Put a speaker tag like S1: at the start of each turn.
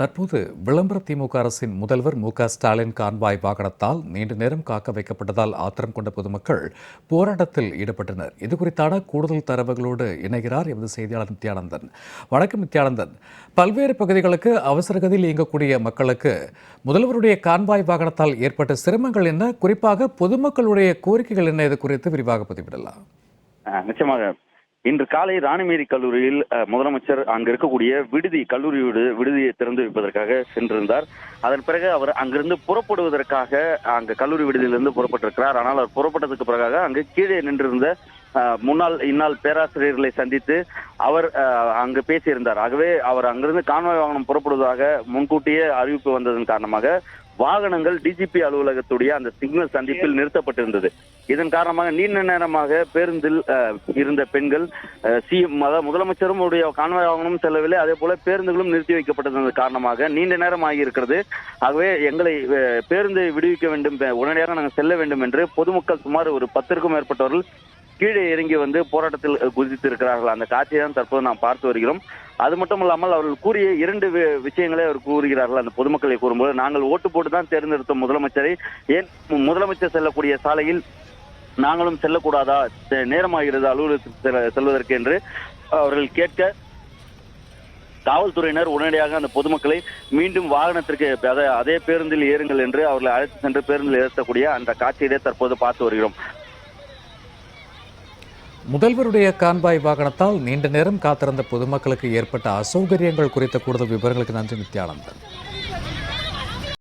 S1: தற்போது விளம்பர திமுக அரசின் முதல்வர் மு க ஸ்டாலின் கான்வாய் வாகனத்தால் நீண்ட நேரம் காக்க வைக்கப்பட்டதால் ஆத்திரம் கொண்ட பொதுமக்கள் போராட்டத்தில் ஈடுபட்டனர். இது குறித்தான கூடுதல் தரவுகளோடு இணைகிறார் எமது செய்தியாளர் நித்யானந்தன். வணக்கம் நித்யானந்தன். பல்வேறு பகுதிகளுக்கு அவசரகதியில் இயங்கக்கூடிய மக்களுக்கு முதல்வருடைய கான்வாய் வாகனத்தால் ஏற்பட்ட சிரமங்கள் என்ன? குறிப்பாக பொதுமக்களுடைய கோரிக்கைகள் என்ன? இது குறித்து விரிவாக பதிவிடலாம்.
S2: நிச்சயமாக இன்று காலை ராணிமேரி கல்லூரியில் முதலமைச்சர் அங்கு இருக்கக்கூடிய விடுதி கல்லூரி விடு விடுதியை திறந்து வைப்பதற்காக சென்றிருந்தார். அதன் பிறகு அவர் அங்கிருந்து புறப்படுவதற்காக அங்கு கல்லூரி விடுதியிலிருந்து புறப்பட்டிருக்கிறார். ஆனால் அவர் புறப்பட்டதுக்கு பிறகாக அங்கு கீழே நின்றிருந்த அஹ், முன்னாள் இந்நாள் பேராசிரியர்களை சந்தித்து அவர் அஹ், அங்கு பேசியிருந்தார். ஆகவே அவர் அங்கிருந்து கான்வாய் வாகனம் புறப்படுவதாக முன்கூட்டியே அறிவிப்பு வந்ததன் காரணமாக வாகனங்கள் டிஜிபி அலுவலகத்துடைய அந்த சிக்னல் சந்திப்பில் நிறுத்தப்பட்டிருந்தது. இதன் காரணமாக நீண்ட நேரமாக பேருந்தில் இருந்த பெண்கள் சிஎம் அதாவது முதலமைச்சரும் உடைய கான்வாய் வாகனமும் செல்லவில்லை. அதே போல பேருந்துகளும் நிறுத்தி வைக்கப்பட்டதன் காரணமாக நீண்ட நேரம் ஆகியிருக்கிறது ஆகவே எங்களை பேருந்தை விடுவிக்க வேண்டும். உடனடியாக நாங்கள் செல்ல வேண்டும் என்று பொதுமக்கள் சுமார் ஒரு பத்திற்கும் மேற்பட்டவர்கள் கீழே இறங்கி வந்து போராட்டத்தில் குதித்து குதித்திருக்கிறார்கள். அந்த காட்சியை தான் தற்போது நாம் பார்த்து வருகிறோம். அது மட்டும் இல்லாமல் அவர்கள் கூறிய இரண்டு வி- விஷயங்களை அவர் கூறுகிறார்கள். அந்த பொதுமக்களை கூறும்போது நாங்கள் ஓட்டு போட்டு தான் தேர்ந்தெடுத்த முதலமைச்சரை. ஏன் முதலமைச்சர் செல்லக்கூடிய சாலையில் நாங்களும் செல்லக்கூடாதா? நேரமாகிறது அலுவலகத்துக்கு செல்வதற்கு என்று அவர்கள் கேட்க காவல்துறையினர் உடனடியாக அந்த பொதுமக்களை மீண்டும் வாகனத்திற்கு அதே பேருந்தில் ஏறுங்கள் என்று அவர்களை அழைத்து சென்று பேருந்தில் ஏற்றக்கூடிய அந்த காட்சியிலே தற்போது பார்த்து வருகிறோம்.
S1: முதல்வருடைய கான்வாய் வாகனத்தால் நீண்ட நேரம் காத்திருந்த பொதுமக்களுக்கு ஏற்பட்ட அசௌகரியங்கள் குறித்த கூடுதல் விவரங்களுக்கு நன்றி நித்யானந்தன்.